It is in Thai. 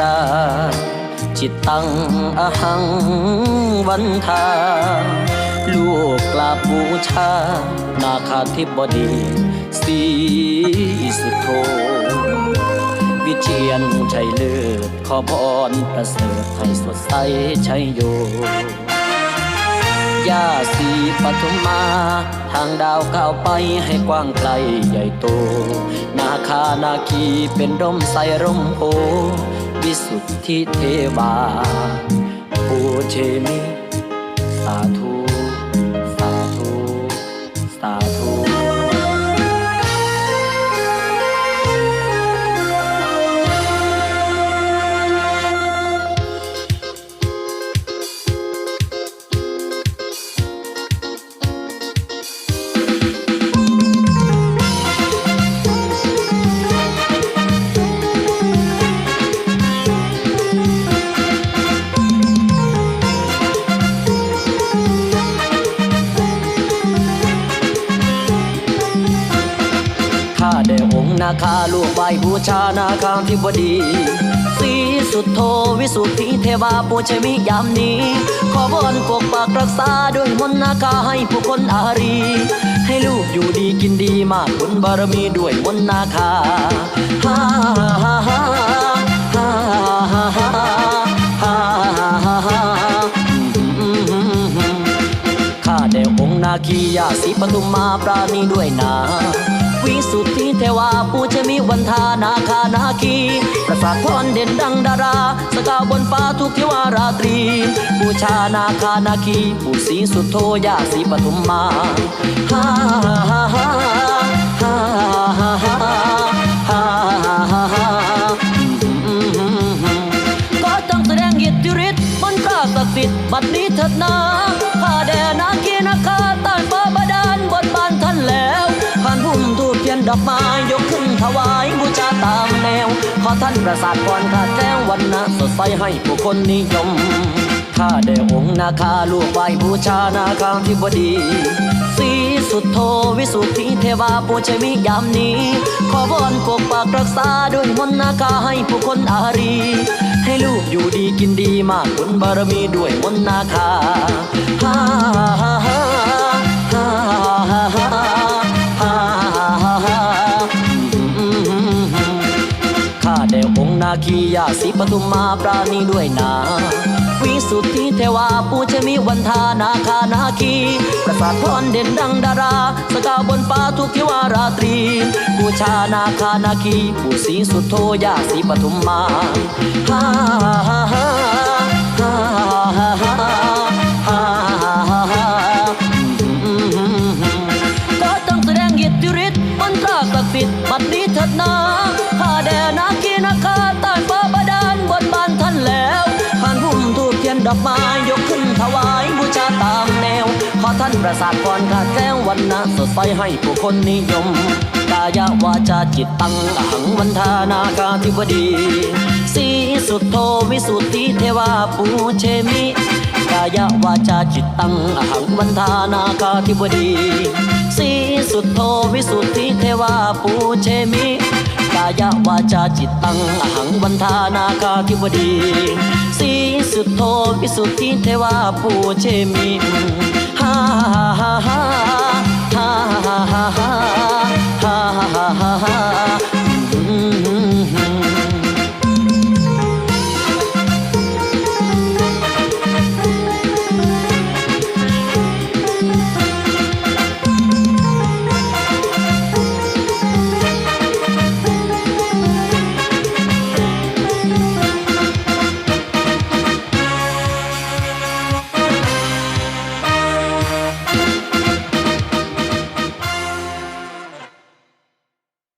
จา จิตตังอหังวันทา ลูกกราบบูชา นาคาธิบดีสีสุโธวิเชียนชัยเลิศขอพรประเสริฐให้สดใสชัยโยย่าสีปทุมมา ทางดาวก้าวไปให้กว้างไกลใหญ่โต นาคานาคีเป็นร่มใสร่มโพ วิสุทธิเทวาปูเชมิสาธุ ค์นาคาลูกไหวบูชานาคาธิบดีสีสุดโทวิสุทธิเทวาปูชมิยามนี้ ขอบอนปกปักรักษาด้วยมนต์นาคาให้ผู้คนอารี ให้ลูกอยู่ดีกินดีมากบุญบารมีด้วยมนต์นาคาฮ่าฮ่าฮ่าฮ่าฮ่าฮ่าฮ่าฮ่าฮ่าอืมข้าได้องค์นาคียาสีปทุมมาปราณีด้วยนา วิสุทธิเทวาปูชมีวันทานาคานาคีประสาทพรเด่นดังดารา สกาวบนฟ้าทุกทิวาราตรี บูชานาคานาคีปู่ศรีสุโธยาสีปทุมมาฮ่าฮ่าฮ่าฮ่าฮ่าฮ่าฮ่าฮ่าก็ต้องแสดงอิทธิฤทธิ์มนตราศักดิ์สิทธิ์บัดนี้เถิดนาข้าแด่นาคีนาคา อกไม้ยกขึ้นถวายบูชาตามแนว ขอท่านประสาทพรข้าแจ้งวันนะสดใสให้ผู้คนนิยมข้าได้องค์นาคาลูกไหวบูชานาคาธิบดีสีสุดโทวิสุทธิเทวาปูชมิยามนี้ ขอบอนปกปักรักษาด้วยมนนาคาให้ผู้คนอารี ให้ลูกอยู่ดีกินดีมากบุญบารมีด้วยมนนาคา ค์นาคียาสีปทุมมาปราณีด้วยนาวิสุทธิเทวาปูชมีวันทานาคานาคี ประสาทพรเด่นดังดารา สกาบนฟ้าทุกทิวาราตรีปูชานาคานาคีปู่สีสุโธยาสีปทุมมาฮ่าฮ่าฮ่าฮ่าฮ่า อกไม้ยกขึ้นถวายบูชาตามแนว ขอท่านประสาทพรข้าแจ้งวันนะสดใสให้ผู้คนนิยมกายวาจาจิตตังอหังวันทานาคาธิบดีสีสุดโทวิสุทธิเทวาปูเชมิกายวาจาจิตตังอหังวันทานาคาธิบดีสีสุดโทวิสุทธิเทวาปูเชมิ กายวาจาจิตตังอหังวันทานาคาธิบดีสีสุดโทวิสุทธิเทวาผู้เชมิฮ่าฮ่าฮ่าฮ่าฮ่าฮ่าฮ่าฮ่าฮ่า